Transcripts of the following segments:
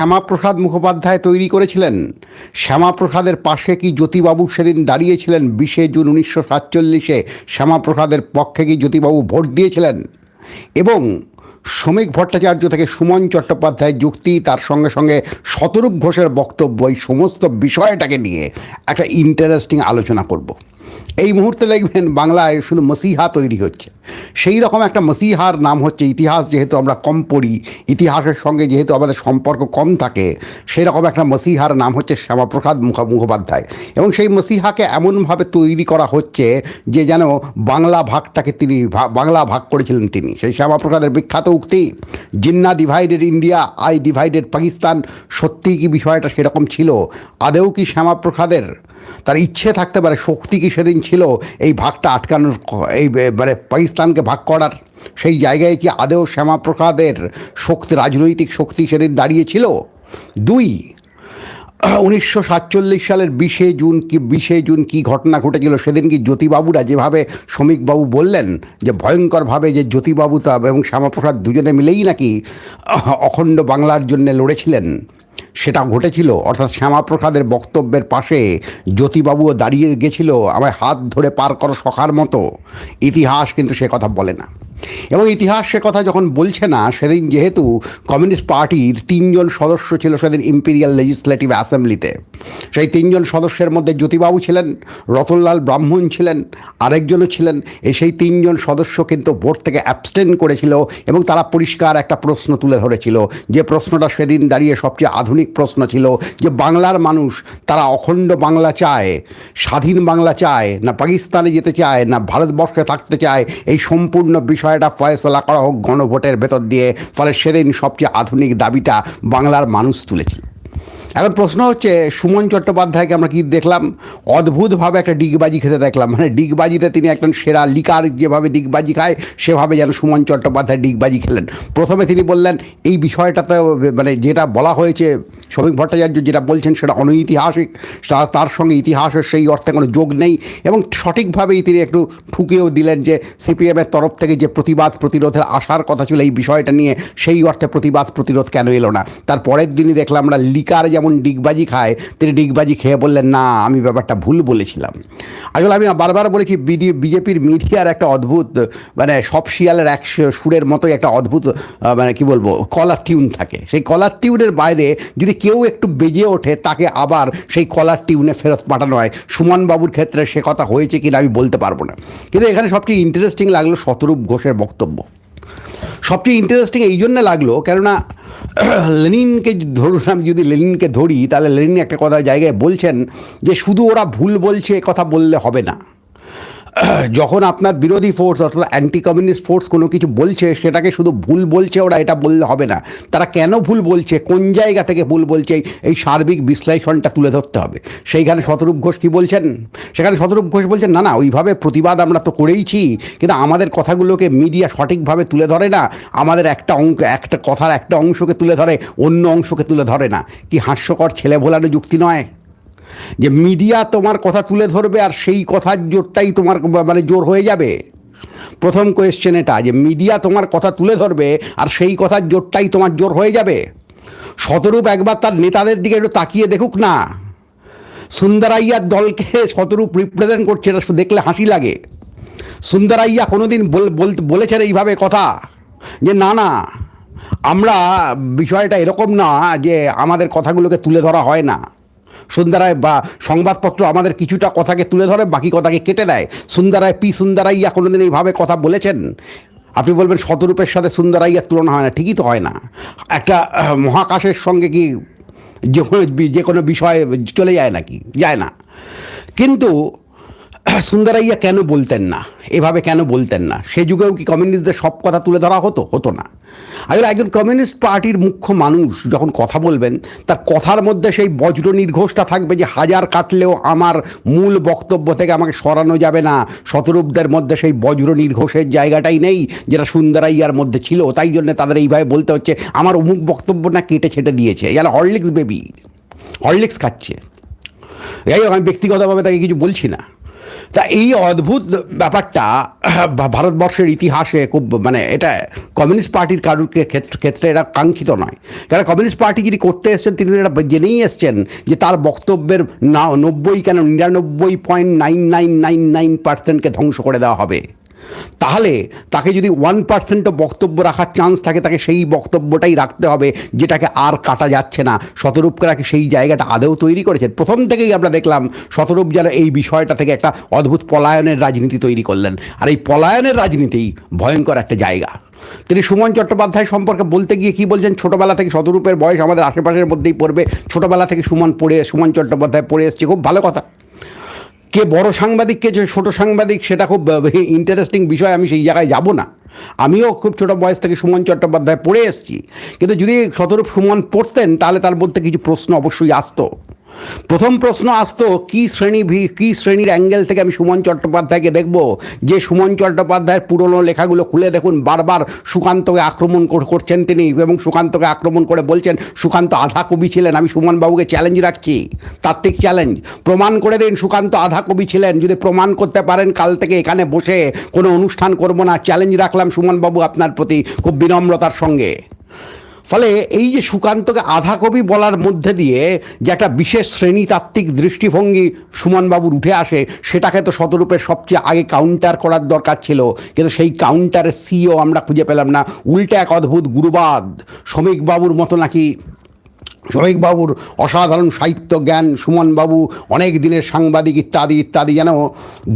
শ্যামাপ্রসাদ মুখোপাধ্যায় তৈরি করেছিলেন। শ্যামাপ্রসাদের পাশে কি জ্যোতিবাবু সেদিন দাঁড়িয়েছিলেন? বিশে জুন উনিশশো সাতচল্লিশে শ্যামাপ্রসাদের পক্ষে কি জ্যোতিবাবু ভোট দিয়েছিলেন? এবং শ্রমিক ভট্টাচার্য থেকে সুমন চট্টোপাধ্যায়ের যুক্তি, তার সঙ্গে সঙ্গে শতরূপ ঘোষের বক্তব্য, এই সমস্ত বিষয়টাকে নিয়ে একটা ইন্টারেস্টিং আলোচনা করব। এই মুহূর্তে দেখবেন বাংলায় শুধু মসিহা তৈরি হচ্ছে। সেই রকম একটা মসিহার নাম হচ্ছে ইতিহাস যেহেতু আমরা কম পড়ি, ইতিহাসের সঙ্গে যেহেতু আমাদের সম্পর্ক কম থাকে সেই রকম একটা মসিহার নাম হচ্ছে শ্যামাপ্রসাদ মুখ মুখোপাধ্যায়। এবং সেই মসিহাকে এমনভাবে তৈরি করা হচ্ছে যে যেন বাংলা ভাগটাকে তিনি বাংলা ভাগ করেছিলেন তিনি। সেই শ্যামাপ্রসাদের বিখ্যাত উক্তি, Jinnah divided India, I divided Pakistan সত্যিই কি বিষয়টা সেরকম ছিল? আদেও কি শ্যামাপ্রসাদের তার ইচ্ছে থাকতে পারে শক্তি কি সেদিন ছিল এই ভাগটা আটকানোর এই মানে পাকিস্তানকে ভাগ করার। সেই জায়গায় কি আদেও শ্যামাপ্রসাদের শক্তি, রাজনৈতিক শক্তি সেদিন দাঁড়িয়েছিল? দুই, উনিশশো সাতচল্লিশ সালের বিশে জুন কি, বিশে জুন কি ঘটনা ঘটেছিল সেদিন কি জ্যোতিবাবুরা যেভাবে শ্রমিকবাবু বললেন যে ভয়ঙ্করভাবে যে জ্যোতিবাবু তা এবং শ্যামাপ্রসাদ দুজনে মিলেই নাকি অখণ্ড বাংলার জন্য লড়েছিলেন। সেটা ঘটেছিল। অর্থাৎ শ্যামাপ্রসাদের বক্তব্যের পাশে জ্যোতিবাবুও দাঁড়িয়ে গেছিল, আমায় হাত ধরে পার করো সখার মতো। ইতিহাস কিন্তু সে কথা বলে না। এবং ইতিহাস সে কথা যখন বলছে না, সেদিন যেহেতু কমিউনিস্ট পার্টির তিনজন সদস্য ছিল সেদিন ইম্পিরিয়াল লেজিসলেটিভ অ্যাসেম্বলিতে। সেই তিনজন সদস্যের মধ্যে জ্যোতিবাবু ছিলেন, রতনলাল ব্রাহ্মণ ছিলেন, আরেকজনও ছিলেন। এই সেই তিনজন সদস্য কিন্তু ভোট থেকে অ্যাবস্টেন করেছিল এবং তারা পরিষ্কার একটা প্রশ্ন তুলে ধরেছিল যে প্রশ্নটা সেদিন দাঁড়িয়ে সবচেয়ে আধুনিক প্রশ্ন ছিল যে বাংলার মানুষ তারা অখণ্ড বাংলা চায়, স্বাধীন বাংলা চায়, না পাকিস্তানে যেতে চায়, না ভারতবর্ষে থাকতে চায়, এই সম্পূর্ণ বিষয়টা ফয়সলা করা হোক, গণভোটের ভেতর দিয়ে। ফলে সেদিন সবচেয়ে আধুনিক দাবিটা বাংলার মানুষ তুলেছিল। এখন প্রশ্ন হচ্ছে, সুমন চট্টোপাধ্যায়কে আমরা কি দেখলাম? অদ্ভুতভাবে একটা ডিগবাজি খেতে দেখলাম। মানে ডিগবাজিতে তিনি একজন সেরা লিকার, যেভাবে ডিগবাজি খায়, সেভাবে যেন সুমন চট্টোপাধ্যায় ডিগবাজি খেলেন। প্রথমে তিনি বললেন, এই বিষয়টাতে মানে যেটা বলা হয়েছে শ্রমিক ভট্টাচার্য যেটা বলছেন, সেটা অনৈতিহাসিক। তার সঙ্গে ইতিহাসের সেই অর্থে কোনো যোগ নেই। এবং সঠিকভাবেই তিনি একটু ঠুকেও দিলেন যে, সিপিএমের তরফ থেকে যে প্রতিবাদ প্রতিরোধের আসার কথা ছিল এই বিষয়টা নিয়ে, সেই অর্থে প্রতিবাদ প্রতিরোধ কেন এলো না? তার পরের দিনই দেখলাম আমরা লিকার যেমন ডিগবাজি খায়, তিনি ডিগবাজি খেয়ে বললেন, না, আমি ব্যাপারটা ভুল বলেছিলাম। আসলে আমি বারবার বলেছি, বিডি, বিজেপির মিডিয়ার একটা অদ্ভুত মানে সব শিয়ালের এক সুরের মতোই একটা অদ্ভুত মানে কি বলব, কলার টিউন থাকে। সেই কলার টিউনের বাইরে যদি কেউ একটু বেজে ওঠে, তাকে আবার সেই কলার টিউনে ফেরত পাঠানো হয়। সুমন বাবুর ক্ষেত্রে সে কথা হয়েছে কিনা আমি বলতে পারব না। কিন্তু এখানে সবচেয়ে ইন্টারেস্টিং লাগল শতরূপ ঘোষের বক্তব্য। সবচেয়ে ইন্টারেস্টিং এই জন্য লাগল, কেননা লেনিনকে ধরুন, আমি যদি লেনিনকে ধরি, তাহলে লেনিন একটা কথা জায়গায় বলছেন যে শুধু ওরা ভুল বলছে কথা বললে হবে না। যখন আপনার বিরোধী ফোর্স অর্থাৎ অ্যান্টি কমিউনিস্ট ফোর্স কোনো কিছু বলছে, সেটাকে শুধু ভুল বলছে, ওরা এটা বললে হবে না। তারা কেন ভুল বলছে? কোন জায়গা থেকে ভুল বলছে? এই- সার্বিক বিশ্লেষণটা তুলে ধরতে হবে। সেইখানে শতরূপ ঘোষ কী বলছেন? সেখানে শতরূপ ঘোষ বলছেন, না না, ওইভাবে প্রতিবাদ আমরা তো করেইছি, কিন্তু আমাদের কথাগুলোকে মিডিয়া সঠিকভাবে তুলে ধরে না। আমাদের একটা অঙ্ক, একটা কথার একটা অংশকে তুলে ধরে, অন্য অংশকে তুলে ধরে না। কি হাস্যকর ছেলে ভোলানো যুক্তি নয়? যে মিডিয়া তোমার কথা তুলে ধরবে আর সেই কথার জোরটাই তোমার মানে জোর হয়ে যাবে। প্রথম কোয়েশ্চেন এটা, যে মিডিয়া তোমার কথা তুলে ধরবে আর সেই কথার জোরটাই তোমার জোর হয়ে যাবে। শতরূপ একবার তার নেতাদের দিকে একটু তাকিয়ে দেখুক না। সুন্দরাইয়ার দলকে শতরূপ রিপ্রেজেন্ট করছে, এটা দেখলে হাসি লাগে। সুন্দরাইয়া কোনোদিন বল- বল- বলেছেন এইভাবে কথা, যে না না, আমরা বিষয়টা এরকম না যে আমাদের কথাগুলোকে তুলে ধরা হয় না। সুন্দরায় বা সংবাদপত্র আমাদের কিছুটা কথাকে তুলে ধরে, বাকি কথাকে কেটে দেয়। সুন্দরায় পি সুন্দরাইয়া কোনোদিন এইভাবে কথা বলেছেন? আপনি বলবেন শতরূপের সাথে সুন্দরাইয়ার তুলনা হয় না, ঠিকই তো হয় না। একটা মহাকাশের সঙ্গে কি যে কোনো যে কোনো বিষয়ে চলে যায় নাকি? যায় না। কিন্তু সুন্দরাইয়া কেন বলতেন না? এভাবে কেন বলতেন না? সে যুগেও কি কমিউনিস্টদের সব কথা তুলে ধরা হতো? হতো না। আসলে একজন কমিউনিস্ট পার্টির মুখ্য মানুষ যখন কথা বলবেন, তার কথার মধ্যে সেই বজ্র নির্ঘোষটা থাকবে যে, হাজার কাটলেও আমার মূল বক্তব্য থেকে আমাকে সরানো যাবে না। শতরূপদের মধ্যে সেই বজ্র নির্ঘোষের জায়গাটাই নেই যেটা সুন্দরাইয়ার মধ্যে ছিল। তাই জন্য তাদের এইভাবে বলতে হচ্ছে, আমার অমুক বক্তব্য না কেটে ছেটে দিয়েছে। যেন হরলিক্স বেবি। হরলিক্স খাচ্ছে। যাই হোক, আমি ব্যক্তিগতভাবে তাকে কিছু বলছি না। তা এই অদ্ভুত ব্যাপারটা ভারতবর্ষের ইতিহাসে খুব মানে এটা কমিউনিস্ট পার্টির কারুর ক্ষেত্র- এটা কাঙ্ক্ষিত নয়। কারণ কমিউনিস্ট পার্টি যিনি করতে এসছেন, তিনি এটা জেনেই এসছেন যে তার বক্তব্যের না নব্বই কেন নিরানব্বই point nine nine nine nine পার্সেন্টকে ধ্বংস করে দেওয়া হবে। তাহলে তাকে যদি ওয়ান পার্সেন্টও বক্তব্য রাখার চান্স থাকে, তাকে সেই বক্তব্যটাই রাখতে হবে যেটাকে আর কাটা যাচ্ছে না। শতরূপকে সেই জায়গাটা আদেও তৈরি করেছেন। প্রথম থেকেই আমরা দেখলাম শতরূপ যেন এই বিষয়টা থেকে একটা অদ্ভুত পলায়নের রাজনীতি তৈরি করলেন। আর এই পলায়নের রাজনীতিই ভয়ঙ্কর একটা জায়গা। তিনি সুমন চট্টোপাধ্যায় সম্পর্কে বলতে গিয়ে কি বলছেন? ছোটবেলা থেকে শতরূপের বয়স আমাদের আশেপাশের মধ্যেই পড়বে। ছোটবেলা থেকে সুমন পড়ে, সুমন চট্টোপাধ্যায় পড়ে এসছে। খুব ভালো কথা। কে বড় সাংবাদিক, কে যে ছোটো সাংবাদিক, সেটা খুব ইন্টারেস্টিং বিষয়, আমি সেই জায়গায় যাব না। আমিও খুব ছোটো বয়স থেকে সুমন চট্টোপাধ্যায় পড়ে এসেছি। কিন্তু যদি শতরূপ সুমন পড়তেন, তাহলে তার মধ্যে কিছু প্রশ্ন অবশ্যই আসতো। প্রথম প্রশ্ন আসতো, কী শ্রেণি ভি- কী শ্রেণির অ্যাঙ্গেল থেকে আমি সুমন চট্টোপাধ্যায়কে দেখব? যে সুমন চট্টোপাধ্যায়ের পুরনো লেখাগুলো খুলে দেখুন, বারবার সুকান্তকে আক্রমণ কর- করছেন তিনি এবং সুকান্তকে আক্রমণ করে বলছেন, সুকান্ত আধা কবি ছিলেন, আমি সুমনবাবুকে চ্যালেঞ্জ রাখছি। তাত্ত্বিক চ্যালেঞ্জ প্রমাণ করে দিন, সুকান্ত আধা কবি ছিলেন, যদি প্রমাণ করতে পারেন, কাল থেকে এখানে বসে কোনো অনুষ্ঠান করব না চ্যালেঞ্জ রাখলাম সুমনবাবু আপনার প্রতি খুব বিনম্রতার সঙ্গে। ফলে এই যে সুকান্তকে আধা কবি বলার মধ্যে দিয়ে যে একটা বিশেষ শ্রেণীতাত্ত্বিক দৃষ্টিভঙ্গি সুমনবাবুর উঠে আসে, সেটাকে তো শতরূপের সবচেয়ে আগে কাউন্টার করার দরকার ছিল। কিন্তু সেই কাউন্টারের সিও আমরা খুঁজে পেলাম না। উল্টে এক অদ্ভুত গুরুবাদ। শ্রমিকবাবুর মতো নাকি শ্রমিকবাবুর অসাধারণ সাহিত্য জ্ঞান সুমনবাবু অনেক দিনের সাংবাদিক ইত্যাদি ইত্যাদি যেন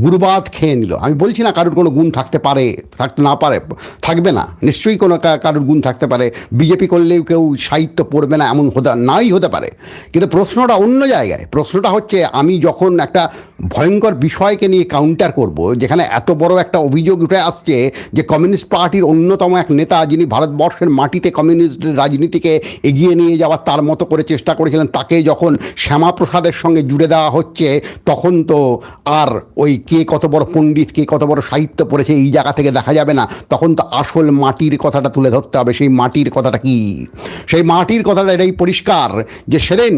গুরুবাদ খেয়ে নিল। আমি বলছি না কারোর কোনো গুণ থাকতে পারে, থাকতে না পারে, থাকবে না। নিশ্চয়ই কোনো কারোর গুণ থাকতে পারে। বিজেপি করলেও কেউ সাহিত্য পড়বে না, এমন হতে নাই হতে পারে। কিন্তু প্রশ্নটা অন্য জায়গায়। প্রশ্নটা হচ্ছে, আমি যখন একটা ভয়ঙ্কর বিষয়কে নিয়ে কাউন্টার করব, যেখানে এত বড় একটা অভিযোগ উঠে আসছে যে কমিউনিস্ট পার্টির অন্যতম এক নেতা, যিনি ভারতবর্ষের মাটিতে কমিউনিস্ট রাজনীতিকে এগিয়ে নিয়ে যাওয়ার তার করে চেষ্টা করেছিলেন তাকে যখন শ্যামাপ্রসাদের সঙ্গে জুড়ে দেওয়া হচ্ছে, তখন তো আর ওই কে কত বড় পণ্ডিত, কে কত বড় সাহিত্য পড়েছে এই জায়গা থেকে দেখা যাবে না। তখন তো আসল মাটির কথাটা তুলে ধরতে হবে, সেই মাটির কথাটা কি? সেই মাটির কথাটা এটাই পরিষ্কার যে সেদিন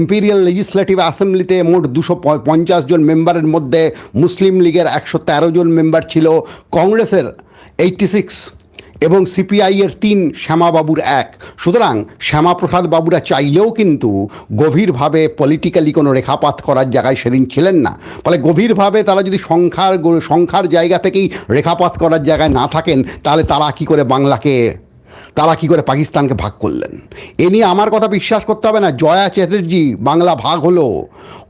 ইম্পিরিয়াল লেজিসলেটিভ অ্যাসেম্বলিতে মোট দুশো পঞ্চাশ জন মেম্বারের মধ্যে মুসলিম লীগের একশো তেরো জন মেম্বার ছিল। কংগ্রেসের এইটটি সিক্স এবং সিপিআইয়ের তিন শ্যামাবাবুর এক। সুতরাং শ্যামাপ্রসাদ বাবুরা চাইলেও কিন্তু গভীরভাবে পলিটিক্যালি কোনো রেখাপাত করার জায়গায় সেদিন ছিলেন না। ফলে গভীরভাবে তারা যদি সংখ্যার সংখ্যার জায়গা থেকেই রেখাপাত করার জায়গায় না থাকেন, তাহলে তারা কি করে বাংলাকে তারা কি করে পাকিস্তানকে ভাগ করলেন? এ নিয়ে আমার কথা বিশ্বাস করতে হবে না। জয়া চ্যাটার্জি, বাংলা ভাগ হলো।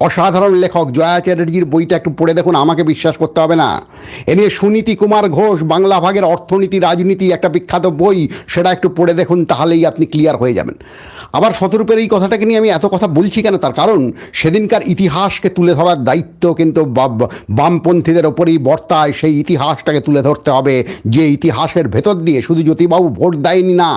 অসাধারণ লেখক জয়া চ্যাটার্জির বইটা একটু পড়ে দেখুন, আমাকে বিশ্বাস করতে হবে না। এ নিয়ে সুনীতি কুমার ঘোষ, বাংলা ভাগের অর্থনীতি, রাজনীতি একটা বিখ্যাত বই, সেটা একটু পড়ে দেখুন, তাহলেই আপনি ক্লিয়ার হয়ে যাবেন। আবার শতরূপের এই কথাটাকে নিয়ে আমি এত কথা বলছি কেন? তার কারণ, সেদিনকার ইতিহাসকে তুলে ধরার দায়িত্ব কিন্তু বামপন্থীদের ওপরেই বর্তায়, সেই ইতিহাসটাকে তুলে ধরতে হবে, যে ইতিহাসের ভেতর দিয়ে শুধু জ্যোতিবাবু ভোট দেয়নি না।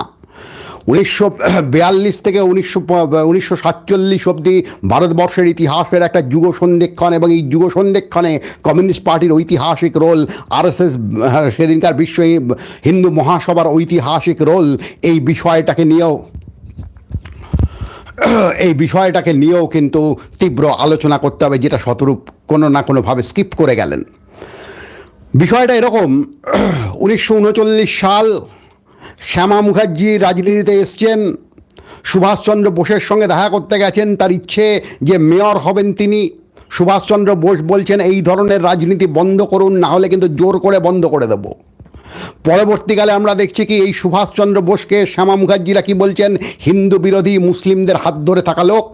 উনিশশো, বিয়াল্লিশ থেকে উনিশশো উনিশশো সাতচল্লিশ অবধি ভারতবর্ষের ইতিহাসের একটা যুগ সন্ধিক্ষণ এবং এই যুগ সন্ধিক্ষণে কমিউনিস্ট পার্টির ঐতিহাসিক রোল, আরএসএস, সেদিনকার বিশ্ব হিন্দু মহাসভার ঐতিহাসিক রোল এই বিষয়টাকে নিয়েও, এই বিষয়টাকে নিয়েও কিন্তু তীব্র আলোচনা করতে হবে যেটা শতরূপ কোনো না কোনোভাবে স্কিপ করে গেলেন। বিষয়টা এরকম, উনিশশো উনচল্লিশ সাল শ্যামা মুখার্জি রাজনীতিতে এসছেন, সুভাষচন্দ্র বোসের সঙ্গে দেখা করতে গেছেন, তার ইচ্ছে যে মেয়র হবেন তিনি। সুভাষচন্দ্র বোস বলছেন, এই ধরনের রাজনীতি বন্ধ করুন, না হলে কিন্তু জোর করে বন্ধ করে দেবো। পরবর্তীকালে আমরা দেখছি কি, এই সুভাষচন্দ্র বোসকে শ্যামা মুখার্জিরা কি বলছেন, হিন্দু বিরোধী মুসলিমদের হাত ধরে থাকা লোক।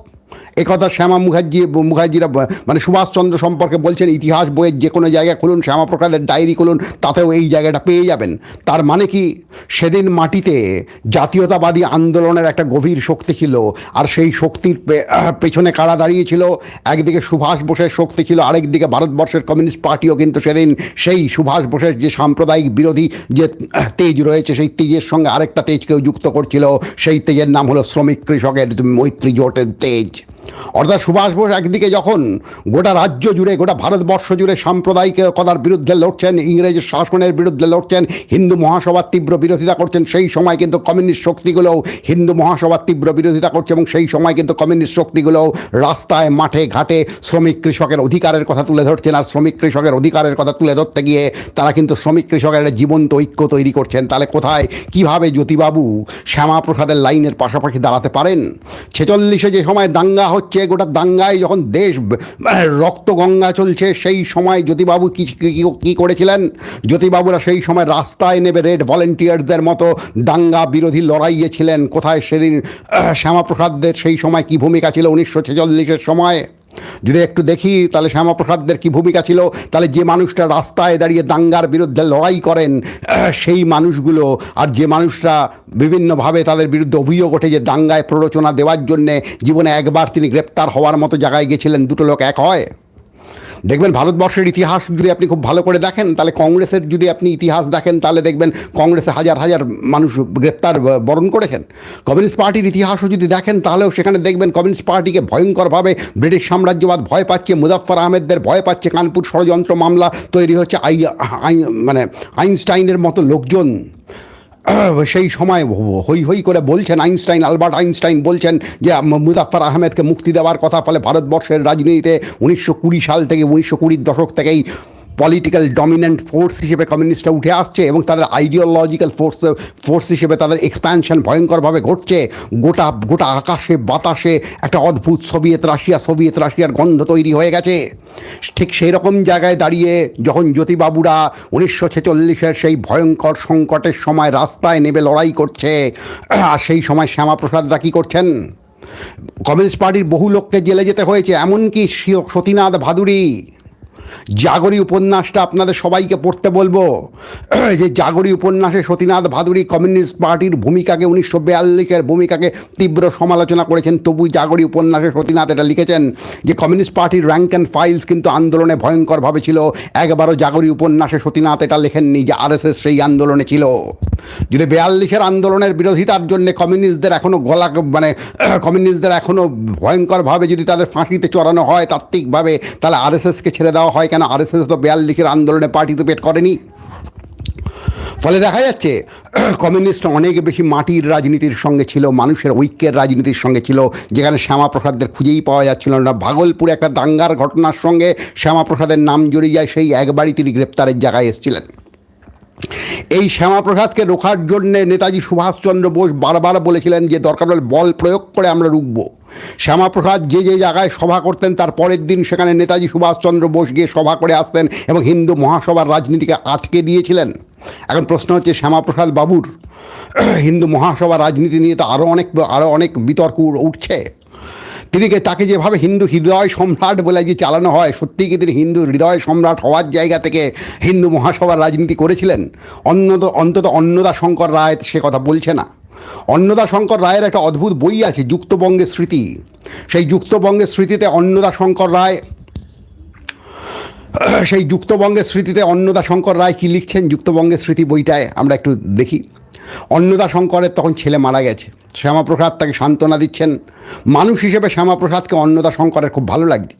একথা শ্যামা মুখার্জি, মুখার্জিরা মানে সুভাষচন্দ্র সম্পর্কে বলছেন, ইতিহাস বইয়ের যে কোনো জায়গায় খুলুন, শ্যামাপ্রসাদের ডায়েরি খুলুন, তাতেও এই জায়গাটা পেয়ে যাবেন। তার মানে কি? সেদিন মাটিতে জাতীয়তাবাদী আন্দোলনের একটা গভীর শক্তি ছিল, আর সেই শক্তির পেছনে কারা দাঁড়িয়েছিল? একদিকে সুভাষ বোসের শক্তি ছিল, আরেকদিকে ভারতবর্ষের কমিউনিস্ট পার্টিও কিন্তু সেদিন সেই সুভাষ বোসের যে সাম্প্রদায়িক বিরোধী যে তেজ রয়েছে, সেই তেজের সঙ্গে আরেকটা তেজকেও যুক্ত করছিল, সেই তেজের নাম হলো শ্রমিক কৃষকের মৈত্রী জোটের তেজ। অর্থাৎ সুভাষ বোস একদিকে যখন গোটা রাজ্য জুড়ে, গোটা ভারতবর্ষ জুড়ে সাম্প্রদায়িকতার বিরুদ্ধে লড়ছেন, ইংরেজ শাসনের বিরুদ্ধে লড়ছেন, হিন্দু মহাসভার তীব্র বিরোধিতা করছেন, সেই সময় কিন্তু কমিউনিস্ট শক্তিগুলোও হিন্দু মহাসভার তীব্র বিরোধিতা করছে এবং সেই সময় কিন্তু কমিউনিস্ট শক্তিগুলোও রাস্তায়, মাঠে, ঘাটে শ্রমিক কৃষকের অধিকারের কথা তুলে ধরছেন আর শ্রমিক কৃষকের অধিকারের কথা তুলে ধরতে গিয়ে তারা কিন্তু শ্রমিক কৃষকের একটা জীবন্ত ঐক্য তৈরি করছেন। তাহলে কোথায়, কীভাবে জ্যোতিবাবু শ্যামাপ্রসাদের লাইনের পাশাপাশি দাঁড়াতে পারেন? ছেচল্লিশে যে সময় দাঙ্গা হচ্ছে গোটা দাঙ্গায় যখন দেশ রক্তগঙ্গা রক্ত গঙ্গা চলছে, সেই সময় জ্যোতিবাবু কি, কি- কি করেছিলেন? জ্যোতিবাবুরা সেই সময় রাস্তায় নেবে রেড ভলেন্টিয়ার্সদের মতো দাঙ্গা বিরোধী লড়াইয়ে ছিলেন। কোথায় সেদিন শ্যামাপ্রসাদদের সেই সময় কি ভূমিকা ছিল উনিশশো ছেচল্লিশের সময়? যদি একটু দেখি, তাহলে শ্যামাপ্রসাদদের কী ভূমিকা ছিল? তাহলে যে মানুষটা রাস্তায় দাঁড়িয়ে দাঙ্গার বিরুদ্ধে লড়াই করেন, সেই মানুষগুলো, আর যে মানুষরা বিভিন্নভাবে তাদের বিরুদ্ধে অভিযোগ ওঠে যে দাঙ্গায় প্ররোচনা দেওয়ার জন্যে জীবনে একবার তিনি গ্রেপ্তার হওয়ার মতো জায়গায় গেছিলেন, দুটো লোক এক হয়? দেখবেন ভারতবর্ষের ইতিহাস যদি আপনি খুব ভালো করে দেখেন, তাহলে কংগ্রেসের যদি আপনি ইতিহাস দেখেন, তাহলে দেখবেন কংগ্রেসে হাজার হাজার মানুষ গ্রেপ্তার বরণ করেছেন। কমিউনিস্ট পার্টির ইতিহাসও যদি দেখেন, তাহলেও সেখানে দেখবেন কমিউনিস্ট পার্টিকে ভয়ঙ্করভাবে ব্রিটিশ সাম্রাজ্যবাদ ভয় পাচ্ছে, মুজাফফর আহমেদদের ভয় পাচ্ছে, কানপুর ষড়যন্ত্র মামলা তৈরি হচ্ছে আই- মানে আইনস্টাইনের মতো লোকজন। সেই সময় হই হই করে বলছেন আইনস্টাইন, আলবার্ট আইনস্টাইন বলছেন যে মুজাফর আহমেদকে মুক্তি দেওয়ার কথা, ফলে ভারতবর্ষের রাজনীতিতে উনিশশো কুড়ি সাল থেকে উনিশশো কুড়ির দশক থেকেই পলিটিক্যাল ডমিনেন্ট ফোর্স হিসেবে কমিউনিস্টরা উঠে আসছে এবং তাদের আইডিওলজিক্যাল ফোর্স ফোর্স হিসেবে তাদের এক্সপ্যানশন ভয়ঙ্করভাবে ঘটছে। গোটা গোটা আকাশে, বাতাসে একটা অদ্ভুত সোভিয়েত রাশিয়া, সোভিয়েত রাশিয়ার গন্ধ তৈরি হয়ে গেছে। ঠিক সেই রকম জায়গায় দাঁড়িয়ে যখন জ্যোতিবাবুরা উনিশশো ছেচল্লিশের সেই ভয়ঙ্কর সংকটের সময় রাস্তায় নেবে লড়াই করছে, আর সেই সময় শ্যামাপ্রসাদরা কী করছেন? কমিউনিস্ট পার্টির বহু লোককে জেলে যেতে হয়েছে, এমনকি সতীনাথ ভাদুরী। জাগরী উপন্যাসটা আপনাদের সবাইকে পড়তে বলব। যে জাগরী উপন্যাসে সতীনাথ ভাদুরী কমিউনিস্ট পার্টির ভূমিকাকে উনিশশো বিয়াল্লিশের ভূমিকাকে তীব্র সমালোচনা করেছেন, তবু জাগরী উপন্যাসে সতীনাথ এটা লিখেছেন যে কমিউনিস্ট পার্টির র্যাঙ্ক অ্যান্ড ফাইলস কিন্তু আন্দোলনে ভয়ঙ্করভাবে ছিল। একবারও জাগরী উপন্যাসে সতীনাথ এটা লেখেননি যে আরএসএস সেই আন্দোলনে ছিল। যদি বিয়াল্লিশের আন্দোলনের বিরোধিতার জন্য কমিউনিস্টদের এখনও গলা মানে কমিউনিস্টদের এখনও ভয়ঙ্করভাবে যদি তাদের ফাঁসিতে চড়ানো হয় তাত্ত্বিকভাবে, তাহলে আরএসএসকে ছেড়ে দেওয়া হয় কেন? আরএসএস তো বিয়াল্লিশের আন্দোলনে পার্টিসিপেট করেনি। ফলে দেখা যাচ্ছে কমিউনিস্ট অনেক বেশি মাটির রাজনীতির সঙ্গে ছিল, মানুষের ঐক্যের রাজনীতির সঙ্গে ছিল। যেখানে শ্যামাপ্রসাদদের খুঁজেই পাওয়া যাচ্ছিল না। ভাগলপুরে একটা দাঙ্গার ঘটনার সঙ্গে শ্যামাপ্রসাদের নাম জড়িয়ে যায় সেই একবারই তিনি গ্রেপ্তারের জায়গায় এসেছিলেন। এই শ্যামাপ্রসাদকে রোখার জন্যে নেতাজি সুভাষচন্দ্র বোস বারবার বলেছিলেন যে দরকার হলে বল প্রয়োগ করে আমরা রুখব। শ্যামাপ্রসাদ যে যে জায়গায় সভা করতেন, তার পরের দিন সেখানে নেতাজি সুভাষচন্দ্র বোস গিয়ে সভা করে আসতেন এবং হিন্দু মহাসভার রাজনীতিকে আটকে দিয়েছিলেন। এখন প্রশ্ন হচ্ছে, শ্যামাপ্রসাদ বাবুর হিন্দু মহাসভা রাজনীতি নিয়ে তো আরও অনেক আরও অনেক বিতর্ক উঠছে। তিনি কে- তাকে যেভাবে হিন্দু হৃদয় সম্রাট বলে যে চালানো হয়, সত্যিই কি তিনি হিন্দু হৃদয় সম্রাট হওয়ার জায়গা থেকে হিন্দু মহাসভার রাজনীতি করেছিলেন? অন্যত অন্তত অন্নদা শঙ্কর রায় সে কথা বলছে না। অন্নদা শঙ্কর রায়ের একটা অদ্ভুত বই আছে, যুক্তবঙ্গের স্মৃতি। সেই যুক্তবঙ্গের স্মৃতিতে অন্নদা শঙ্কর রায়, সেই যুক্তবঙ্গের স্মৃতিতে অন্নদা শঙ্কর রায় কী লিখছেন? যুক্তবঙ্গের স্মৃতি বইটায় আমরা একটু দেখি। অন্নদা শঙ্করের তখন ছেলে মারা গেছে। শ্যামাপ্রসাদ তাকে সান্ত্বনা দিচ্ছেন। মানুষ হিসেবে শ্যামাপ্রসাদকে অন্নদা শঙ্করের খুব ভালো লাগছে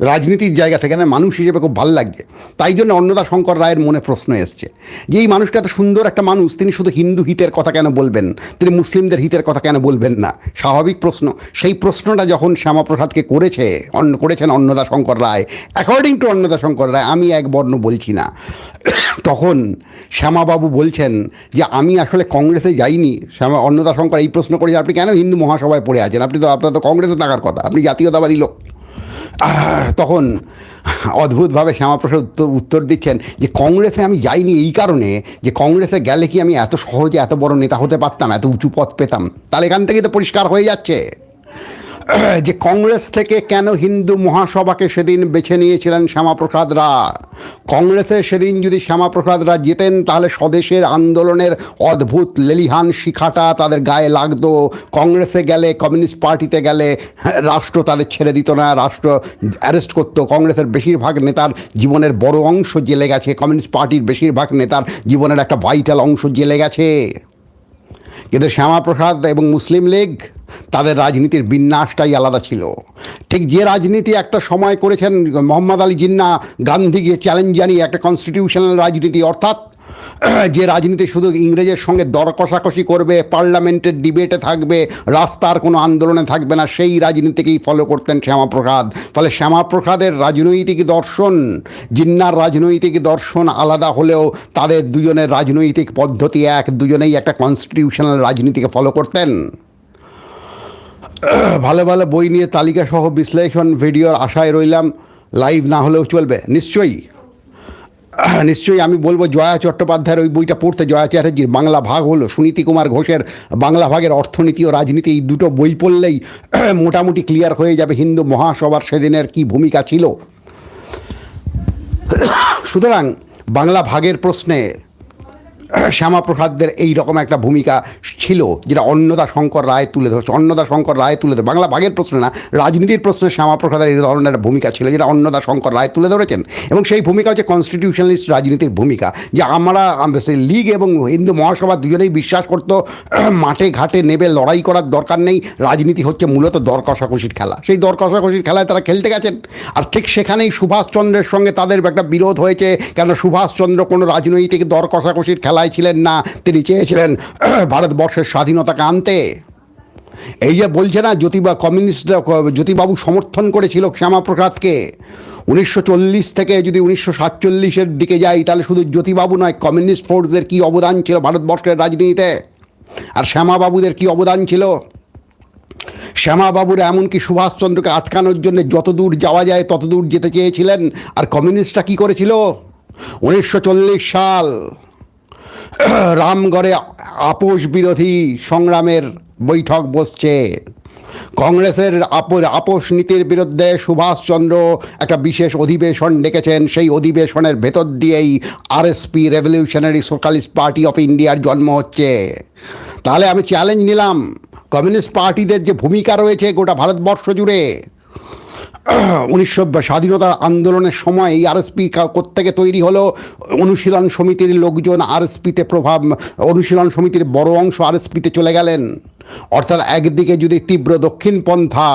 রাজনীতির জায়গা থেকে না মানুষ হিসেবে খুব ভালো লাগছে। তাই জন্য অন্নদা শঙ্কর রায়ের মনে প্রশ্ন এসছে যে, এই মানুষটা এত সুন্দর একটা মানুষ, তিনি শুধু হিন্দু হিতের কথা কেন বলবেন? তিনি মুসলিমদের হিতের কথা কেন বলবেন না? স্বাভাবিক প্রশ্ন। সেই প্রশ্নটা যখন শ্যামাপ্রসাদকে করেছে অন্ন করেছেন অন্নদা শঙ্কর রায় অ্যাকর্ডিং টু অন্নদা শঙ্কর রায়, আমি এক বর্ণ বলছি না। তখন শ্যামাবাবু বলছেন যে, আমি আসলে কংগ্রেসে যাইনি। শ্যামা, অন্নদা শঙ্কর এই প্রশ্ন করেছে আপনি কেন হিন্দু মহাসভায় পড়ে আছেন? আপনি তো, আপনার তো কংগ্রেসে থাকার কথা। আপনি জাতীয়তাবাদী লোক। তখন অদ্ভুতভাবে শ্যামাপ্রসাদ উত্তর উত্তর দিচ্ছেন যে কংগ্রেসে আমি যাইনি এই কারণে, যে কংগ্রেসে গেলে কি আমি এত সহজে এত বড় নেতা হতে পারতাম, এত উঁচু পথ পেতাম? তাহলে এখান থেকেই তো পরিষ্কার হয়ে যাচ্ছে। যে কংগ্রেস থেকে কেন হিন্দু মহাসভাকে সেদিন বেছে নিয়েছিলেন শ্যামাপ্রসাদরা কংগ্রেসে সেদিন যদি শ্যামাপ্রসাদরা যেতেন তাহলে স্বদেশের আন্দোলনের অদ্ভুত লেলিহান শিখাটা তাদের গায়ে লাগতো। কংগ্রেসে গেলে, কমিউনিস্ট পার্টিতে গেলে, রাষ্ট্র তাদের ছেড়ে দিত না, রাষ্ট্র অ্যারেস্ট করতো। কংগ্রেসের বেশিরভাগ নেতার জীবনের বড় অংশ জেলে গেছে। কমিউনিস্ট পার্টির বেশিরভাগ নেতার জীবনের একটা ভাইটাল অংশ জেলে গেছে। কিন্তু শ্যামাপ্রসাদ এবং মুসলিম লীগ তাদের রাজনীতির বিন্যাসটাই আলাদা ছিল। ঠিক যে রাজনীতি একটা সময় করেছেন মোহাম্মদ আলী জিন্না, গান্ধীকে চ্যালেঞ্জ জানিয়ে একটা কনস্টিটিউশনাল রাজনীতি, অর্থাৎ যে রাজনীতি শুধু ইংরেজের সঙ্গে দর কষাকষি করবে, পার্লামেন্টের ডিবেটে থাকবে, রাস্তার কোনো আন্দোলনে থাকবে না, সেই রাজনীতিকেই ফলো করতেন শ্যামাপ্রসাদ। ফলে শ্যামাপ্রসাদের রাজনৈতিক দর্শন, জিন্নার রাজনৈতিক দর্শন আলাদা হলেও তাদের দুজনের রাজনৈতিক পদ্ধতি এক, দুজনেই একটা কনস্টিটিউশনাল রাজনীতিকে ফলো করতেন। ভালো ভালো বই নিয়ে তালিকা সহ বিশ্লেষণ ভিডিওর আশায় রইলাম। লাইভ না হলেও চলবে। নিশ্চয়ই। নিশ্চয়ই আমি বলব জয়া চট্টোপাধ্যায়ের ওই বইটা পড়তে জয়া চ্যাটার্জির বাংলা ভাগ হলো। সুনীতি কুমার ঘোষের বাংলা ভাগের অর্থনীতি ও রাজনীতি এই দুটো বই পড়লেই মোটামুটি ক্লিয়ার হয়ে যাবে হিন্দু মহাসভার সেদিনের কি ভূমিকা ছিল। সুতরাং বাংলা ভাগের প্রশ্নে শ্যামাপ্রসাদদের এই রকম একটা ভূমিকা ছিল, যেটা অন্নদা শঙ্কর রায় তুলে ধরছে। অন্নদা শঙ্কর রায় তুলে ধরে বাংলা ভাগের প্রশ্নে না, রাজনীতির প্রশ্নে শ্যামাপ্রসাদের এই ধরনের একটা ভূমিকা ছিল, যেটা অন্নদা শঙ্কর রায় তুলে ধরেছেন। এবং সেই ভূমিকা হচ্ছে কনস্টিটিউশনালিস্ট রাজনীতির ভূমিকা, যে আমরা, আম- সেই লীগ এবং হিন্দু মহাসভা দুজনেই বিশ্বাস করতো, মাঠে ঘাটে নেবে লড়াই করার দরকার নেই, রাজনীতি হচ্ছে মূলত দর কষাকষির খেলা। সেই দর কষাকষির খেলায় তারা খেলতে গেছেন। আর ঠিক সেখানেই সুভাষচন্দ্রের সঙ্গে তাদের একটা বিরোধ হয়েছে কেন সুভাষচন্দ্র কোনো রাজনৈতিক দর কষাকষির খেলায় ছিলেন না, তিনি চেয়েছিলেন ভারতবর্ষের স্বাধীনতাকে আনতে। এই যে বলছে না, জ্যোতিবা কমিউনিস্টরা জ্যোতিবাবু সমর্থন করেছিল শ্যামাপ্রসাদকে। উনিশশো চল্লিশ থেকে যদি উনিশশো সাতচল্লিশের দিকে যাই, তাহলে শুধু জ্যোতিবাবু নয়, কমিউনিস্ট ফোর্সদের কী অবদান ছিল ভারতবর্ষের রাজনীতিতে? আর শ্যামাবাবুদের কী অবদান ছিল? শ্যামাবাবুরা এমনকি সুভাষচন্দ্রকে আটকানোর জন্য যত দূর যাওয়া যায় তত দূর যেতে চেয়েছিলেন? আর কমিউনিস্টরা কী করেছিল? উনিশশো চল্লিশ সাল রামগড়ে আপোষ বিরোধী সংগ্রামের বৈঠক বসছে। কংগ্রেসের আপো- আপোষ নীতির বিরুদ্ধে সুভাষচন্দ্র একটা বিশেষ অধিবেশন ডেকেছেন। সেই অধিবেশনের ভেতর দিয়েই RSP revolutionary socialist party of ইন্ডিয়ার জন্ম হচ্ছে। তাহলে আমি চ্যালেঞ্জ নিলাম, কমিউনিস্ট পার্টিদের যে ভূমিকা রয়েছে গোটা ভারতবর্ষ জুড়ে। উনিশশো স্বাধীনতা আন্দোলনের সময় এই আরএসপি থেকে তৈরি হলো? অনুশীলন সমিতির লোকজন আরএসপিতে প্রভাব অনুশীলন সমিতির বড় অংশ আরএসপিতে চলে গেলেন। অর্থাৎ একদিকে যদি তীব্র দক্ষিণ পন্থা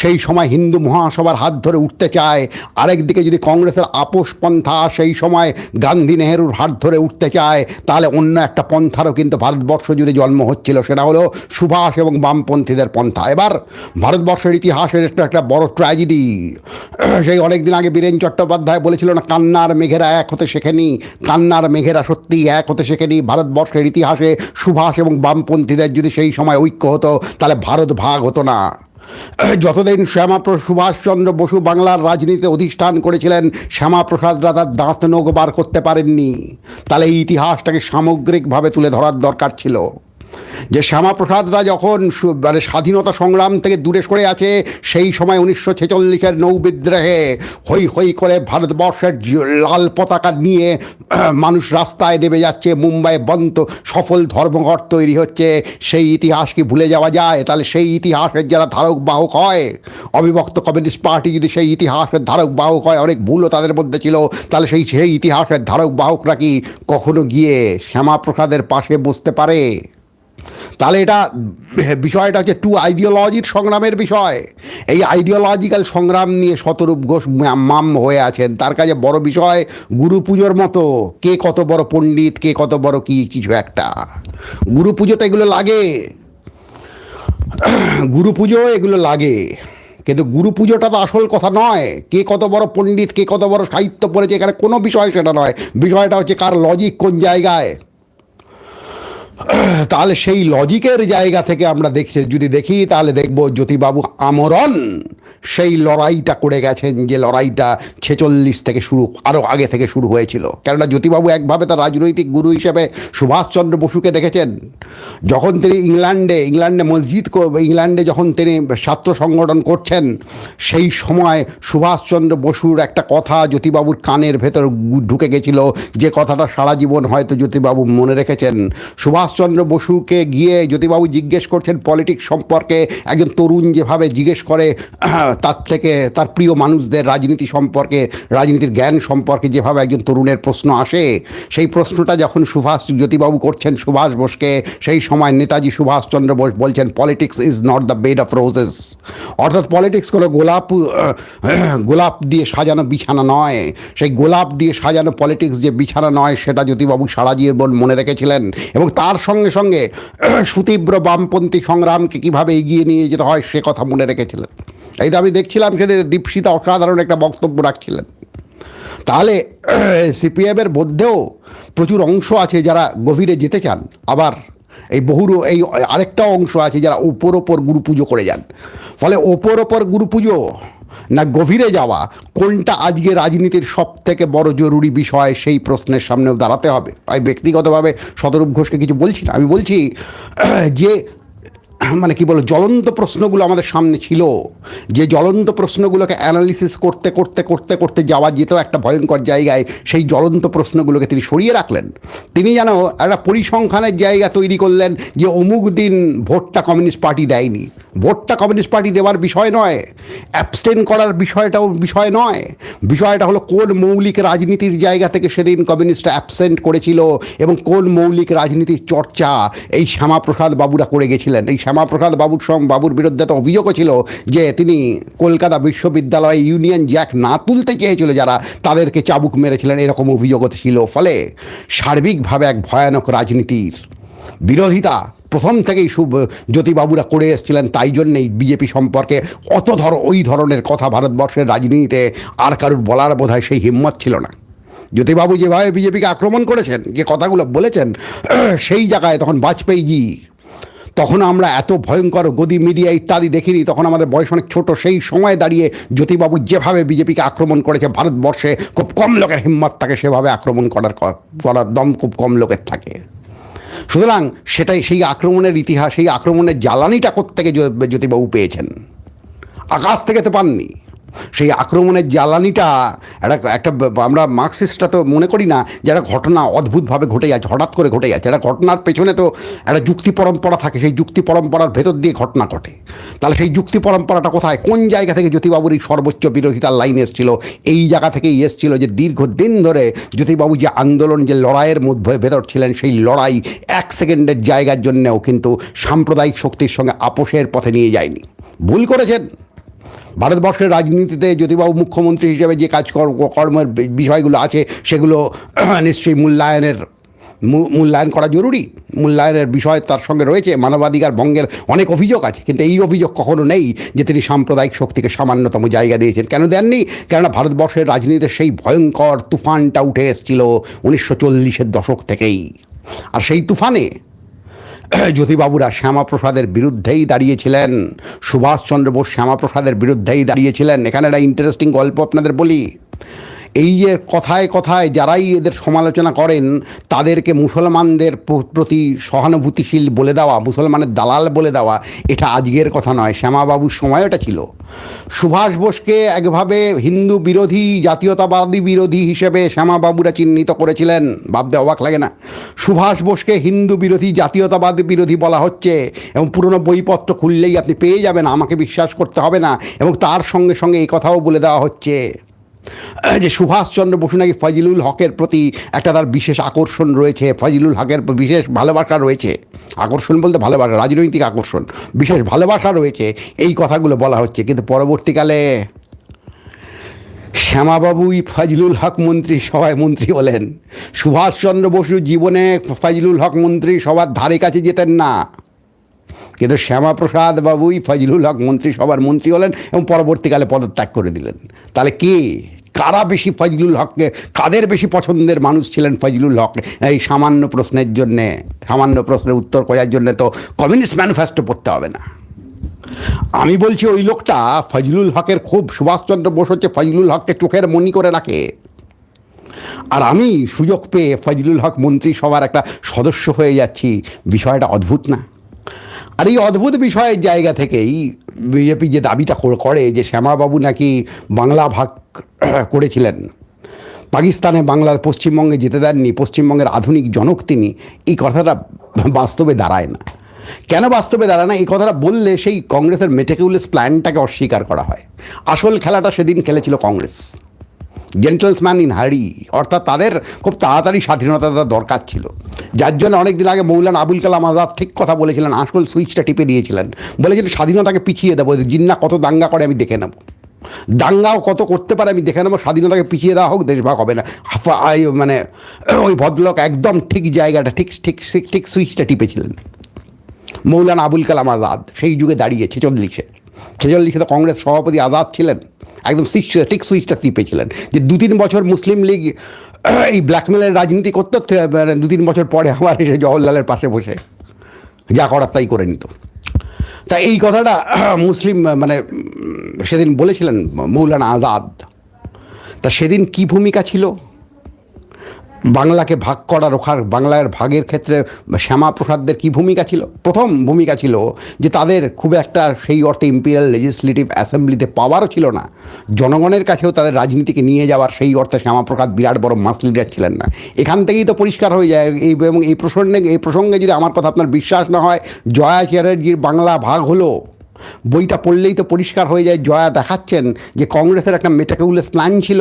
সেই সময় হিন্দু মহাসভার হাত ধরে উঠতে চায়, আরেকদিকে যদি কংগ্রেসের আপোষ পন্থা সেই সময় গান্ধী নেহেরুর হাত ধরে উঠতে চায়, তাহলে অন্য একটা পন্থারও কিন্তু ভারতবর্ষ জুড়ে জন্ম হচ্ছিল, সেটা হলো সুভাষ এবং বামপন্থীদের পন্থা। এবার ভারতবর্ষের ইতিহাসের একটা বড় ট্র্যাজেডি সেই অনেক দিন আগে বীরেন চট্টোপাধ্যায় বলেছিল না, কান্নার মেঘেরা এক হতে শেখেনি, কান্নার মেঘেরা সত্যিই এক হতে শেখেনি। ভারতবর্ষের ইতিহাসে সুভাষ এবং বামপন্থীদের যদি সেই সময় ঐক্য হতো, তাহলে ভারত ভাগ হতো না। যতদিন শ্যামাপ্রসাদ সুভাষচন্দ্র বসু বাংলার রাজনীতিতে অধিষ্ঠান করেছিলেন শ্যামাপ্রসাদরা তার দাঁত নোগ বার করতে পারেননি। তাহলে ইতিহাসটাকে সামগ্রিকভাবে তুলে ধরার দরকার ছিল। যে শ্যামাপ্রসাদরা যখন মানে স্বাধীনতা সংগ্রাম থেকে দূরে সরে আছে, সেই সময় উনিশশো ছেচল্লিশের নৌ বিদ্রোহে হই হই করে ভারতবর্ষের লাল পতাকা নিয়ে মানুষ রাস্তায় নেমে যাচ্ছে, মুম্বাই বন্ধ, সফল ধর্মঘট তৈরি হচ্ছে। সেই ইতিহাস কি ভুলে যাওয়া যায়? তাহলে সেই ইতিহাসের যারা ধারক বাহক হয়, অবিভক্ত কমিউনিস্ট পার্টি যদি সেই ইতিহাসের ধারক বাহক হয়, অনেক ভুলও তাদের মধ্যে ছিল। তাহলে সেই সেই ইতিহাসের ধারক বাহকরা কি কখনো গিয়ে শ্যামাপ্রসাদের পাশে বসতে পারে? তাহলে এটা বিষয়টা হচ্ছে টু আইডিওলজির সংগ্রামের বিষয়। এই আইডিওলজিক্যাল সংগ্রাম নিয়ে শতরূপ ঘোষ মাম হয়ে আছেন। তার কাছে বড় বিষয় গুরু পুজোর মতো। কে কত বড় পণ্ডিত, কে কত বড় কি কিছু একটা। গুরু পুজোতে এগুলো লাগে। গুরু পুজো এগুলো লাগে। কিন্তু গুরু পুজোটা তো আসল কথা নয়। কে কত বড় পণ্ডিত, কে কত বড় সাহিত্য পড়েছে, এখানে কোনো বিষয় সেটা নয়। বিষয়টা হচ্ছে কার লজিক কোন জায়গায়। তাহলে সেই লজিকের জায়গা থেকে আমরা দেখছি, যদি দেখি তাহলে দেখব জ্যোতিবাবু আমরণ। সেই লড়াইটা করে গেছেন যে লড়াইটা ছেচল্লিশ থেকে শুরু আরও আগে থেকে শুরু হয়েছিল। কেননা জ্যোতিবাবু একভাবে তার রাজনৈতিক গুরু হিসেবে সুভাষচন্দ্র বসুকে দেখেছেন। যখন তিনি ইংল্যান্ডে ইংল্যান্ডে মসজিদ ইংল্যান্ডে যখন তিনি ছাত্র সংগঠন করছেন, সেই সময় সুভাষচন্দ্র বসুর একটা কথা জ্যোতিবাবুর কানের ভেতর ঢুকে গেছিল। যে কথাটা সারা জীবন হয়তো জ্যোতিবাবু মনে রেখেছেন, সুভাষ সুভাষচন্দ্র বসুকে গিয়ে জ্যোতিবাবু জিজ্ঞেস করছেন পলিটিক্স সম্পর্কে। একজন তরুণ যেভাবে জিজ্ঞেস করে, তার থেকে তার প্রিয় মানুষদের রাজনীতি সম্পর্কে, রাজনীতির জ্ঞান সম্পর্কে যেভাবে একজন তরুণের প্রশ্ন আসে, সেই প্রশ্নটা যখন সুভাষ জ্যোতিবাবু করছেন সুভাষ বোসকে, সেই সময় নেতাজি সুভাষচন্দ্র বোস বলছেন politics is not the bed of roses অর্থাৎ পলিটিক্স কোনো গোলাপ গোলাপ দিয়ে সাজানো বিছানা নয়। সেই গোলাপ দিয়ে সাজানো পলিটিক্স যে বিছানা নয়, সেটা জ্যোতিবাবু সারা জীবন মনে রেখেছিলেন এবং তার সঙ্গে সঙ্গে সুতীব্র বামপন্থী সংগ্রামকে কীভাবে এগিয়ে নিয়ে যেতে হয় সে কথা মনে রেখেছিলেন। এই তো আমি দেখছিলাম সেদিন দীপশিতা অসাধারণ একটা বক্তব্য রাখছিলেন। তাহলে সিপিএমের মধ্যেও প্রচুর অংশ আছে যারা গভীরে যেতে চান। আবার এই বহুর, এই আরেকটা অংশ আছে যারা ওপর ওপর গুরু পুজো করে যান। ফলে ওপর ওপর গুরু পুজো না গভীরে যাওয়া, কোনটা আজকে রাজনীতির সব থেকে বড় জরুরি বিষয় সেই প্রশ্নের সামনেও দাঁড়াতে হবে। আমি ব্যক্তিগতভাবে সদরূপ ঘোষকে কিছু বলছি না। আমি বলছি যে মানে কি বলো, জ্বলন্ত প্রশ্নগুলো আমাদের সামনে ছিল। যে জ্বলন্ত প্রশ্নগুলোকে অ্যানালিসিস করতে করতে করতে করতে যাওয়া যেত একটা ভয়ঙ্কর জায়গায়, সেই জ্বলন্ত প্রশ্নগুলোকে তিনি সরিয়ে রাখলেন। তিনি যেন একটা পরিসংখ্যানের জায়গা তৈরি করলেন যে অমুক দিন ভোটটা কমিউনিস্ট পার্টি দেয়নি। ভোটটা কমিউনিস্ট পার্টি দেওয়ার বিষয় নয় অ্যাবস্টেন করার বিষয়টাও বিষয় নয়। বিষয়টা হলো কোন মৌলিক রাজনীতির জায়গা থেকে সেদিন কমিউনিস্টরা অ্যাবসেন্ট করেছিল এবং কোন মৌলিক রাজনীতির চর্চা এই শ্যামাপ্রসাদ বাবুরা করে গেছিলেন, এই শ্যামাপ্রসাদ বাবুর সঙ্গে, বাবুর বিরুদ্ধে তো অভিযোগও ছিল যে তিনি কলকাতা বিশ্ববিদ্যালয়ে ইউনিয়ন জ্যাক না তুলতে চেয়েছিল যারা, তাদেরকে চাবুক মেরেছিলেন, এরকম অভিযোগও ছিল। ফলে সার্বিকভাবে এক ভয়ানক রাজনীতির বিরোধিতা প্রথম থেকেই সুব জ্যোতিবাবুরা করে এসেছিলেন, তাই জন্যেই বিজেপি সম্পর্কে অত ধর, ওই ধরনের কথা ভারতবর্ষের রাজনীতিতে আর কারুর বলার বোধ সেই হিম্মত ছিল না। জ্যোতিবাবু যেভাবে বিজেপিকে আক্রমণ করেছেন, যে কথাগুলো বলেছেন, সেই জায়গায় তখন বাজপেয়ীজি তখন আমরা এত ভয়ঙ্কর গদি মিডিয়া ইত্যাদি দেখিনি, তখন আমাদের বয়স অনেক ছোটো, সেই সময় দাঁড়িয়ে জ্যোতিবাবু যেভাবে বিজেপিকে আক্রমণ করেছে, ভারতবর্ষে খুব কম লোকের হিম্মত থাকে সেভাবে আক্রমণ করার করার দম খুব কম লোকের থাকে। সুতরাং সেটাই, সেই আক্রমণের ইতিহাস, সেই আক্রমণের জ্বালানিটা কোত্থেকে জ্যোতিবাবু পেয়েছেন? আকাশ থেকে তো পাননি। সেই আক্রমণের জ্বালানিটা, একটা একটা আমরা মার্কসিস্টটা তো মনে করি না যে একটা ঘটনা অদ্ভুতভাবে ঘটে যাচ্ছে, হঠাৎ করে ঘটে যাচ্ছে। একটা ঘটনার পেছনে তো একটা যুক্তি পরম্পরা থাকে, সেই যুক্তি পরম্পরার ভেতর দিয়ে ঘটনা ঘটে। তাহলে সেই যুক্তি পরম্পরাটা কোথায়? কোন জায়গা থেকে জ্যোতিবাবুর এই সর্বোচ্চ বিরোধিতার লাইন এসেছিল? এই জায়গা থেকেই এসেছিল যে দীর্ঘদিন ধরে জ্যোতিবাবু যে আন্দোলন, যে লড়াইয়ের মধ্যে, ভেতর ছিলেন, সেই লড়াই এক সেকেন্ডের জায়গার জন্যেও কিন্তু সাম্প্রদায়িক শক্তির সঙ্গে আপোষের পথে নিয়ে যায়নি। ভুল করেছেন। ভারতবর্ষের রাজনীতিতে জ্যোতিবাবু মুখ্যমন্ত্রী হিসেবে যে কাজ কর্মের বিষয়গুলো আছে, সেগুলো নিশ্চয়ই মূল্যায়নের মূল্যায়ন করা জরুরি। মূল্যায়নের বিষয় তার সঙ্গে রয়েছে, মানবাধিকার ভঙ্গের অনেক অভিযোগ আছে, কিন্তু এই অভিযোগ কখনো নেই যে তিনি সাম্প্রদায়িক শক্তিকে সামান্যতম জায়গা দিয়েছেন। কেন দেননি? কেননা ভারতবর্ষের রাজনীতিতে সেই ভয়ঙ্কর তুফানটা উঠে এসেছিল উনিশশো চল্লিশের দশক থেকেই। আর সেই তুফানে জ্যোতিবাবুরা শ্যামাপ্রসাদের বিরুদ্ধেই দাঁড়িয়েছিলেন। সুভাষচন্দ্র বোস শ্যামাপ্রসাদের বিরুদ্ধেই দাঁড়িয়েছিলেন। এখানে একটা ইন্টারেস্টিং গল্প আপনাদের বলি। এই যে কথায় কথায় যারাই এদের সমালোচনা করেন, তাদেরকে মুসলমানদের প্রতি সহানুভূতিশীল বলে দেওয়া, মুসলমানের দালাল বলে দেওয়া, এটা আজকের কথা নয়, শ্যামাবাবুর সময় ওটা ছিল। সুভাষ বোসকে একভাবে হিন্দু বিরোধী, জাতীয়তাবাদী বিরোধী হিসেবে শ্যামাবাবুরা চিহ্নিত করেছিলেন, ভাবতে অবাক লাগে না। সুভাষ বোসকে হিন্দু বিরোধী, জাতীয়তাবাদী বিরোধী বলা হচ্ছে এবং পুরনো বইপত্র খুললেই আপনি পেয়ে যাবেন, আমাকে বিশ্বাস করতে হবে না, এবং তার সঙ্গে সঙ্গে এই কথাও বলে দেওয়া হচ্ছে। যে সুভাষচন্দ্র বসু নাকি ফজিলুল হকের প্রতি একটা তার বিশেষ আকর্ষণ রয়েছে, ফজিলুল হকের বিশেষ ভালোবাসা রয়েছে। আকর্ষণ বলতে ভালোবাসা, রাজনৈতিক আকর্ষণ, বিশেষ ভালোবাসা রয়েছে, এই কথাগুলো বলা হচ্ছে। কিন্তু পরবর্তীকালে শ্যামাবাবুই ফজলুল হক মন্ত্রী সভায় মন্ত্রী হলেন। সুভাষচন্দ্র বসু জীবনে ফজলুল হক মন্ত্রী সবার ধারে কাছে যেতেন না। কিন্তু শ্যামাপ্রসাদ বাবুই ফজলুল হক মন্ত্রী মন্ত্রিসভার মন্ত্রী হলেন এবং পরবর্তীকালে পদত্যাগ করে দিলেন। তাহলে কে কারা বেশি ফজলুল হককে, কাদের বেশি পছন্দের মানুষ ছিলেন ফজলুল হক? এই সামান্য প্রশ্নের জন্যে, সামান্য প্রশ্নের উত্তর খোঁজার জন্যে তো কমিউনিস্ট ম্যানিফেস্টো পড়তে হবে না। আমি বলছি ওই লোকটা ফজলুল হকের খুব সুভাষচন্দ্র বোস হচ্ছে, ফজলুল হককে চোখের মনি করে রাখে। আর আমি সুযোগ পেয়ে ফজলুল হক মন্ত্রিসভার একটা সদস্য হয়ে যাচ্ছি, বিষয়টা অদ্ভুত না? আর এই অদ্ভুত বিষয়ের জায়গা থেকেই বিজেপি যে দাবিটা করে যে শ্যামাবাবু নাকি বাংলা ভাগ করেছিলেন। পাকিস্তানে বাংলা পশ্চিমবঙ্গে যেতে দেননি, পশ্চিমবঙ্গের আধুনিক জনক তিনি, এই কথাটা বাস্তবে দাঁড়ায় না। কেন বাস্তবে দাঁড়ায় না? এই কথাটা বললে সেই কংগ্রেসের মেটেকিউলাস প্ল্যানটাকে অস্বীকার করা হয়। আসল খেলাটা সেদিন খেলেছিল কংগ্রেস। জেন্টলসম্যান ইন হারি, অর্থাৎ তাদের খুব তাড়াতাড়ি স্বাধীনতা দরকার ছিল। যার জন্য অনেক দিন আগে মৌলানা আবুল কালাম আজাদ ঠিক কথা বলেছিলেন, আসল সুইচটা টিপে দিয়েছিলেন। বলেছিলেন, স্বাধীনতাকে পিছিয়ে দেবো, জিন্না কত দাঙ্গা করে আমি দেখে নেব। দাঙ্গাও কত করতে পারে আমি দেখে নেব, স্বাধীনতাকে পিছিয়ে দেওয়া হোক, দেশভাগ হবে না। মানে ওই ভদ্রলোক একদম ঠিক জায়গাটা, ঠিক ঠিক ঠিক সুইচটা টিপেছিলেন। মৌলানা আবুল কালাম আজাদ, সেই যুগে দাঁড়িয়ে, ছেচল্লিশে। ছেচল্লিশে তো কংগ্রেস সভাপতি আজাদ ছিলেন, একদম সুইচ ঠিক সুইচটা টিপেছিলেন। যে দু তিন বছর মুসলিম লীগ, এই ব্ল্যাকমেলের রাজনীতি করতে মানে দু তিন বছর পরে আমার এসে জওহরলালের পাশে বসে। যা করার তাই করে নিত। তা এই কথাটা মুসলিম মানে সেদিন বলেছিলেন মৌলানা আজাদ। তা সেদিন কি ভূমিকা ছিল? বাংলাকে ভাগ করা রোখার বাংলার ভাগের ক্ষেত্রে শ্যামাপ্রসাদদের কী ভূমিকা ছিল? প্রথম ভূমিকা ছিল যে তাদের খুব একটা সেই অর্থে ইম্পিরিয়াল লেজিসলেটিভ অ্যাসেম্বলিতে পাওয়ারও ছিল না। জনগণের কাছেও তাদের রাজনীতিকে নিয়ে যাওয়ার সেই অর্থে শ্যামাপ্রসাদ বিরাট বড় মাস লিডার ছিলেন না। এখান থেকেই তো পরিষ্কার হয়ে যায় এই এবং এই প্রসঙ্গে এই প্রসঙ্গে যদি আমার কথা আপনার বিশ্বাস না হয়, জয়া চ্যাটার্জির বাংলা ভাগ হলো। বইটা পড়লেই তো পরিষ্কার হয়ে যায়। জয়া দেখাচ্ছেন যে কংগ্রেসের একটা মেটাকুলাস প্ল্যান ছিল।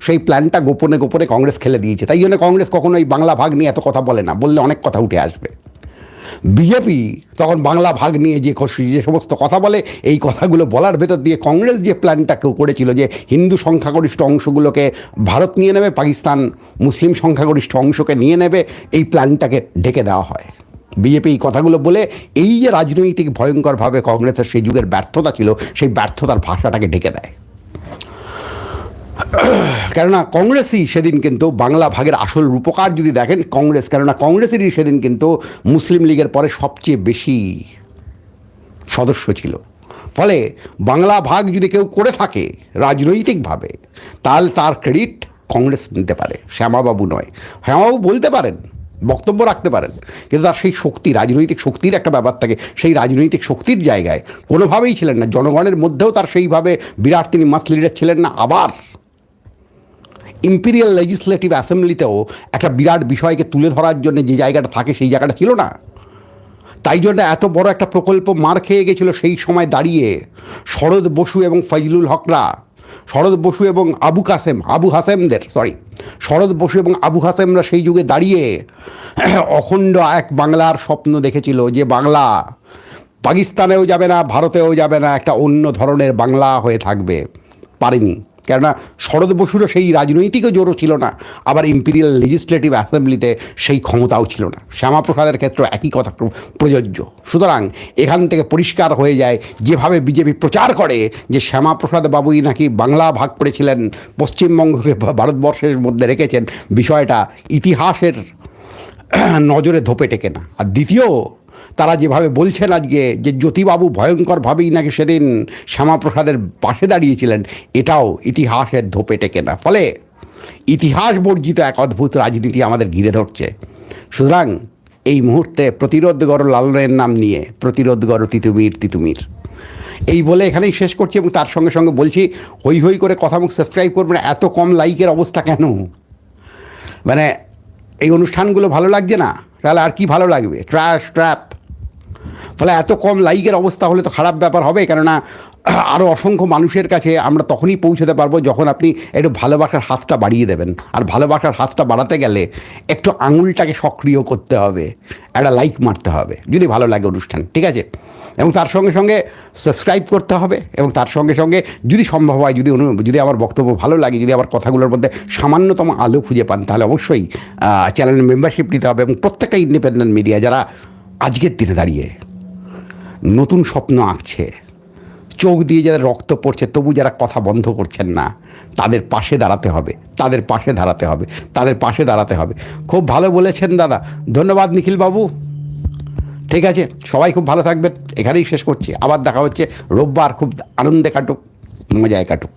সেই প্ল্যানটা গোপনে গোপনে কংগ্রেস খেলে দিয়েছে। তাই জন্য কংগ্রেস কখনো এই বাংলা ভাগ নিয়ে এত কথা বলে না। বললে অনেক কথা উঠে আসবে। বিজেপি তখন বাংলা ভাগ নিয়ে যে যে সমস্ত কথা বলে, এই কথাগুলো বলার ভেতর দিয়ে কংগ্রেস যে প্ল্যানটা কেউ করেছিল যে হিন্দু সংখ্যাগরিষ্ঠ অংশগুলোকে ভারত নিয়ে নেবে, পাকিস্তান মুসলিম সংখ্যাগরিষ্ঠ অংশকে নিয়ে নেবে, এই প্ল্যানটাকে ঢেকে দেওয়া হয়। বিজেপি এই কথাগুলো বলে এই যে রাজনৈতিক ভয়ঙ্করভাবে কংগ্রেসের সেই যুগের ব্যর্থতা ছিল, সেই ব্যর্থতার ভাষাটাকে ঢেকে দেয়। কেননা কংগ্রেসই সেদিন কিন্তু বাংলা ভাগের আসল রূপকার যদি দেখেন, কংগ্রেস, কেননা কংগ্রেসেরই সেদিন কিন্তু মুসলিম লীগের পরে সবচেয়ে বেশি সদস্য ছিল। ফলে বাংলা ভাগ যদি কেউ করে থাকে রাজনৈতিকভাবে, তাহলে তার ক্রেডিট কংগ্রেস নিতে পারে, শ্যামাবাবু নয়। শ্যামাবাবু বলতে পারেন বক্তব্য রাখতে পারেন। কিন্তু তার সেই শক্তি, রাজনৈতিক শক্তির একটা ব্যাপার থাকে। সেই রাজনৈতিক শক্তির জায়গায় কোনোভাবেই ছিলেন না। জনগণের মধ্যেও তার সেইভাবে বিরাট তিনি মাস লিডার ছিলেন না। আবার ইম্পিরিয়াল লেজিসলেটিভ অ্যাসেম্বলিতেও একটা বিরাট বিষয়কে তুলে ধরার জন্য যে জায়গাটা থাকে, সেই জায়গাটা ছিল না। তাই জন্য এত বড় একটা প্রকল্প মার খেয়ে গেছিল সেই সময় দাঁড়িয়ে শরৎ বসু এবং ফজলুল হকরা। শরৎ বসু এবং আবু কাসেম, আবু হাসেমদের সরি শরৎ বসু এবং আবু হাসেমরা সেই যুগে দাঁড়িয়ে অখণ্ড এক বাংলার স্বপ্ন দেখেছিল যে বাংলা পাকিস্তানেও যাবে না, ভারতেও যাবে না, একটা অন্য ধরনের বাংলা হয়ে থাকবে, পারেনি। কেননা শরৎ বসুরও সেই রাজনৈতিকও জোরও ছিল না, আবার ইম্পিরিয়াল লেজিসলেটিভ অ্যাসেম্বলিতে সেই ক্ষমতাও ছিল না। শ্যামাপ্রসাদের ক্ষেত্রে একই কথা প্রযোজ্য। সুতরাং এখান থেকে পরিষ্কার হয়ে যায়, যেভাবে বিজেপি প্রচার করে যে শ্যামাপ্রসাদ বাবুই নাকি বাংলা ভাগ করেছিলেন, পশ্চিমবঙ্গকে ভারতবর্ষের মধ্যে রেখেছেন, বিষয়টা ইতিহাসের নজরে ধোপে টেকে না। আর দ্বিতীয় তারা যেভাবে বলছেন আজকে যে জ্যোতিবাবু ভয়ঙ্করভাবেই নাকি সেদিন শ্যামাপ্রসাদের পাশে দাঁড়িয়েছিলেন, এটাও ইতিহাসের ধোপে টেকে না। ফলে ইতিহাস বর্জিত এক অদ্ভুত রাজনীতি আমাদের ঘিরে ধরছে। সুতরাং এই মুহূর্তে প্রতিরোধ গড় লালনের নাম নিয়ে প্রতিরোধ গড় তিতুমির। তিতুমির এই বলে এখানেই শেষ করছি এবং তার সঙ্গে সঙ্গে বলছি, হই হই করে কথা মুখ সাবস্ক্রাইব করবেন, এত কম লাইকের অবস্থা কেন? মানে এই অনুষ্ঠানগুলো ভালো লাগছে না? তাহলে আর কি ভালো লাগবে? ট্র্যাশ ট্র্যাপ ফলে এত কম লাইকের অবস্থা হলে তো খারাপ ব্যাপার হবে, কেননা আরও অসংখ্য মানুষের কাছে আমরা তখনই পৌঁছতে পারব যখন আপনি একটু ভালোবাসার হাতটা বাড়িয়ে দেবেন। আর ভালোবাসার হাতটা বাড়াতে গেলে একটু আঙুলটাকে সক্রিয় করতে হবে, একটা লাইক মারতে হবে, যদি ভালো লাগে অনুষ্ঠান, ঠিক আছে? এবং তার সঙ্গে সঙ্গে সাবস্ক্রাইব করতে হবে, এবং তার সঙ্গে সঙ্গে যদি সম্ভব হয়, যদি যদি আমার বক্তব্য ভালো লাগে, যদি আমার কথাগুলোর মধ্যে সামান্যতম আলো খুঁজে পান, তাহলে অবশ্যই চ্যানেলের মেম্বারশিপ নিতে হবে, এবং প্রত্যেকটা ইন্ডিপেন্ডেন্ট মিডিয়া যারা আজকের দিনে দাঁড়িয়ে নতুন স্বপ্ন আঁকছে। চোখ দিয়ে যারা রক্ত পড়ছে, তবু যারা কথা বন্ধ করছেন না, তাদের পাশে দাঁড়াতে হবে, তাদের পাশে দাঁড়াতে হবে, তাদের পাশে দাঁড়াতে হবে। খুব ভালো বলেছেন দাদা। ধন্যবাদ নিখিলবাবু। ঠিক আছে, সবাই খুব ভালো থাকবেন। এখানেই শেষ করছি। আবার দেখা হচ্ছে। রোববার খুব আনন্দে কাটুক, মজায় কাটুক।